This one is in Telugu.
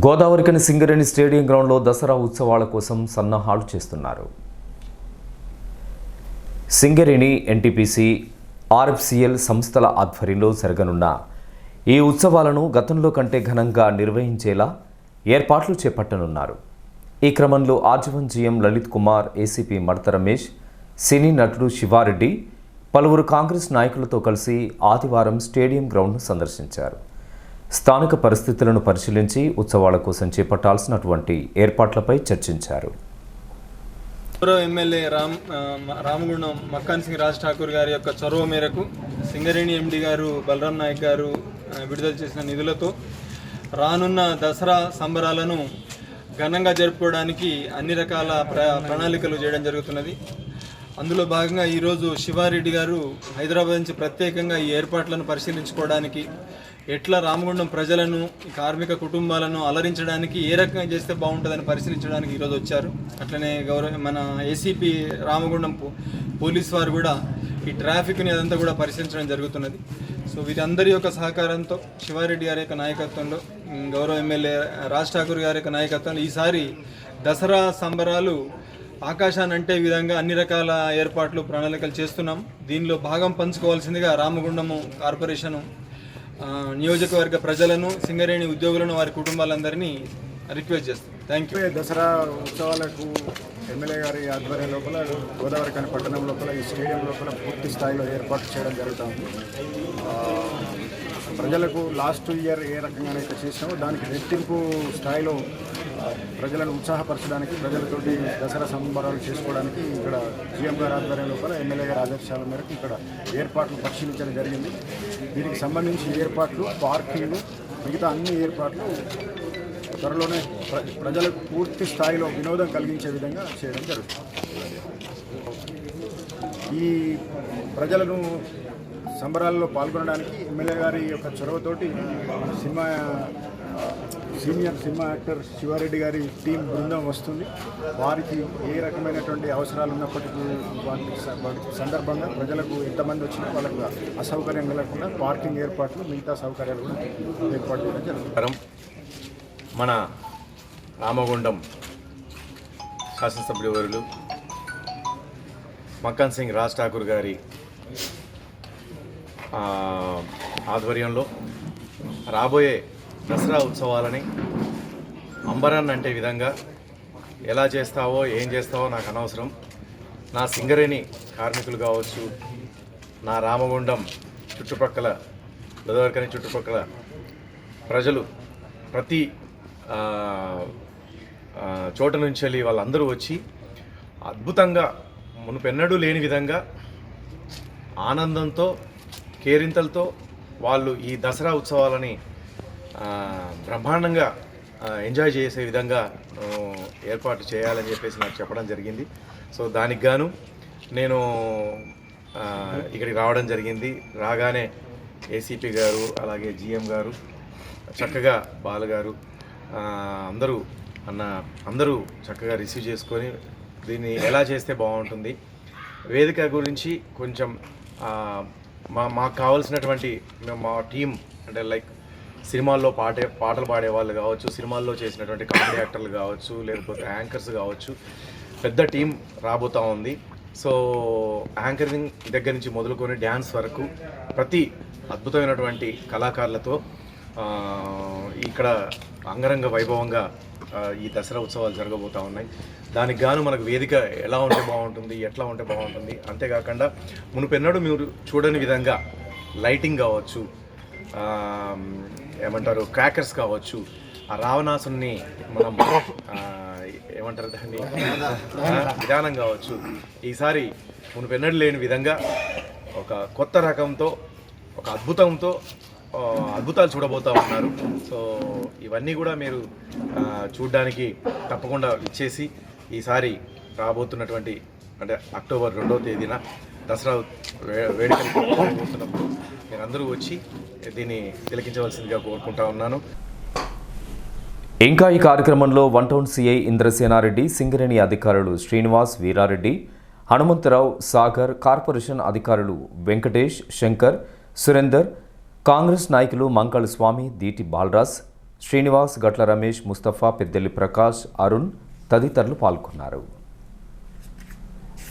గోదావరికని సింగరేణి స్టేడియం గ్రౌండ్లో దసరా ఉత్సవాల కోసం సన్నాహాలు చేస్తున్నారు. సింగరేణి ఎన్టీపీసీ ఆర్ఎఫ్సిఎల్ సంస్థల ఆధ్వర్యంలో జరగనున్న ఈ ఉత్సవాలను గతంలో కంటే ఘనంగా నిర్వహించేలా ఏర్పాట్లు చేపట్టనున్నారు. ఈ క్రమంలో ఆజీవన్ GM Lalit Kumar ACP Madatha Ramesh cine నటుడు శివారెడ్డి పలువురు కాంగ్రెస్ నాయకులతో కలిసి ఆదివారం స్టేడియం గ్రౌండ్ను సందర్శించారు. స్థానిక పరిస్థితులను పరిశీలించి ఉత్సవాల కోసం చేపట్టాల్సినటువంటి ఏర్పాట్లపై చర్చించారు. గౌరవ ఎమ్మెల్యే రామ్ రామగుండం మక్కాన్ సింగ్ రాజ్ ఠాకూర్ గారి యొక్క చొరవ మేరకు సింగరేణి ఎండి గారు బలరాం నాయక్ గారు విడుదల చేసిన నిధులతో రానున్న దసరా సంబరాలను ఘనంగా జరుపుకోవడానికి అన్ని రకాల ప్రణాళికలు చేయడం జరుగుతున్నది. అందులో భాగంగా ఈరోజు శివారెడ్డి గారు హైదరాబాద్ నుంచి ప్రత్యేకంగా ఈ ఏర్పాట్లను పరిశీలించుకోవడానికి ఎట్లా రామగుండం ప్రజలను కార్మిక కుటుంబాలను అలరించడానికి ఏ రకంగా చేస్తే బాగుంటుందని పరిశీలించడానికి ఈరోజు వచ్చారు. అట్లనే గౌరవ మన ఏసీపీ రామగుండం పో- పోలీస్ వారు కూడా ఈ ట్రాఫిక్ని అదంతా కూడా పరిశీలించడం జరుగుతున్నది. సో వీరందరి యొక్క సహకారంతో శివారెడ్డి గారి యొక్క నాయకత్వంలో గౌరవ ఎమ్మెల్యే రాజ్ ఠాకూర్ గారి యొక్క నాయకత్వంలో ఈసారి దసరా సంబరాలు ఆకాశాన్ని అంటే విధంగా అన్ని రకాల ఏర్పాట్లు ప్రణాళికలు చేస్తున్నాం. దీనిలో భాగం పంచుకోవాల్సిందిగా రామగుండము కార్పొరేషను నియోజకవర్గ ప్రజలను సింగరేణి ఉద్యోగులను వారి కుటుంబాలందరినీ రిక్వెస్ట్ చేస్తాం థ్యాంక్ యూ దసరా ఉత్సవాలకు ఎమ్మెల్యే గారి ఆధ్వర్యం లోపల గోదావరి కాని పట్టణం లోపల ఈ స్టేడియం లోపల పూర్తి స్థాయిలో ఏర్పాటు చేయడం జరుగుతుంది. ప్రజలకు లాస్ట్ ఇయర్ ఏ రకంగానైతే చేసినామో దానికి రెట్టింపు స్థాయిలో ప్రజలను ఉత్సాహపరచడానికి ప్రజలతోటి దసరా సంబరాలు చేసుకోవడానికి ఇక్కడ సీఎం గారి ఆధ్వర్యం లోపల ఎమ్మెల్యే గారి ఆదేశాల మేరకు ఇక్కడ ఏర్పాట్లు పరిశీలించడం జరిగింది. దీనికి సంబంధించి ఏర్పాట్లు పార్కింగ్ మిగతా అన్ని ఏర్పాట్లు త్వరలోనే ప్ర- ప్రజలకు పూర్తి స్థాయిలో వినోదం కలిగించే విధంగా చేయడం జరుగుతుంది. ఈ ప్రజలను సంబరాల్లో పాల్గొనడానికి ఎమ్మెల్యే గారి యొక్క చొరవతోటి cinema senior cinema actor Sivareddy గారి టీం బృందం వస్తుంది. వారికి ఏ రకమైనటువంటి అవసరాలు ఉన్నప్పటికీ వాటి సందర్భంగా ప్రజలకు ఎంతమంది వచ్చినా వాళ్ళకు అసౌకర్యం కలగకుండా పార్కింగ్ ఏర్పాట్లు మిగతా సౌకర్యాలు కూడా ఏర్పాటు చేయడం జరుగుతుంది. మన రామగుండం శాసనసభ్యులు మక్కన్ సింగ్ రాజ్ ఠాకూర్ గారి ఆధ్వర్యంలో రాబోయే దసరా ఉత్సవాలని అంబరాన్ అంటే విధంగా ఎలా చేస్తావో ఏం చేస్తావో నాకు అనవసరం. నా సింగరేణి కార్మికులు కావచ్చు నా రామగుండం చుట్టుపక్కల గోదావరికని చుట్టుపక్కల ప్రజలు ప్రతి చోట నుంచి వెళ్ళి వాళ్ళందరూ వచ్చి అద్భుతంగా మునుపెన్నడూ లేని విధంగా ఆనందంతో కేరింతలతో వాళ్ళు ఈ దసరా ఉత్సవాలని బ్రహ్మాండంగా ఎంజాయ్ చేసే విధంగా ఏర్పాటు చేయాలని చెప్పేసి నాకు చెప్పడం జరిగింది. సో దానికి గాను నేను ఇక్కడికి రావడం జరిగింది. రాగానే ఏసీపీ గారు అలాగే జిఎం గారు చక్కగా బాలగారు గారు అందరూ అన్న అందరూ చక్కగా రిసీవ్ చేసుకొని దీన్ని ఎలా చేస్తే బాగుంటుంది? వేదిక గురించి కొంచెం మా మాకు కావాల్సినటువంటి మేము మా టీం అంటే లైక్ సినిమాల్లో పాటే పాటలు పాడే వాళ్ళు కావచ్చు సినిమాల్లో చేసినటువంటి కామెడీ యాక్టర్లు కావచ్చు లేకపోతే యాంకర్స్ కావచ్చు పెద్ద టీం రాబోతూ ఉంది. సో యాంకరింగ్ దగ్గర నుంచి మొదలుకొని డ్యాన్స్ వరకు ప్రతి అద్భుతమైనటువంటి కళాకారులతో ఇక్కడ అంగరంగ వైభవంగా ఈ దసరా ఉత్సవాలు జరగబోతూ ఉన్నాయి. దానికి గాను మనకు వేదిక ఎలా ఉంటే బాగుంటుంది ఎట్లా ఉంటే బాగుంటుంది అంతేకాకుండా మునుపెన్నడూ మీరు చూడని విధంగా లైటింగ్ కావచ్చు ఏమంటారు క్రాకర్స్ కావచ్చు ఆ రావణాసుని మనం ఏమంటారు దాన్ని? విధానం కావచ్చు. ఈసారి మునుపెన్నడూ లేని విధంగా ఒక కొత్త రకంతో ఒక అద్భుతంతో అద్భుతాలు చూడబోతూ ఉన్నారు. సో ఇవన్నీ కూడా మీరు చూడడానికి తప్పకుండా ఇచ్చేసి ఈసారి రాబోతున్నటువంటి అంటే అక్టోబర్ రెండవ తేదీన దసరా వే- వేడుకలు జరగబోతున్నప్పుడు మీరందరూ వచ్చి దీన్ని తిలకించవలసిందిగా కోరుకుంటా ఉన్నాను. ఇంకా ఈ కార్యక్రమంలో one town CI Indrasenareddy Singareni అధికారులు శ్రీనివాస్ వీరారెడ్డి హనుమంతరావు సాగర్ కార్పొరేషన్ అధికారులు వెంకటేష్ శంకర్ సురేందర్ కాంగ్రెస్ నాయకులు మంకళ స్వామి దీటి బాలరాజ్ శ్రీనివాస్ గట్ల రమేష్ ముస్తఫా పెద్దెల్లి ప్రకాష్ అరుణ్ తదితరులు పాల్గొన్నారు.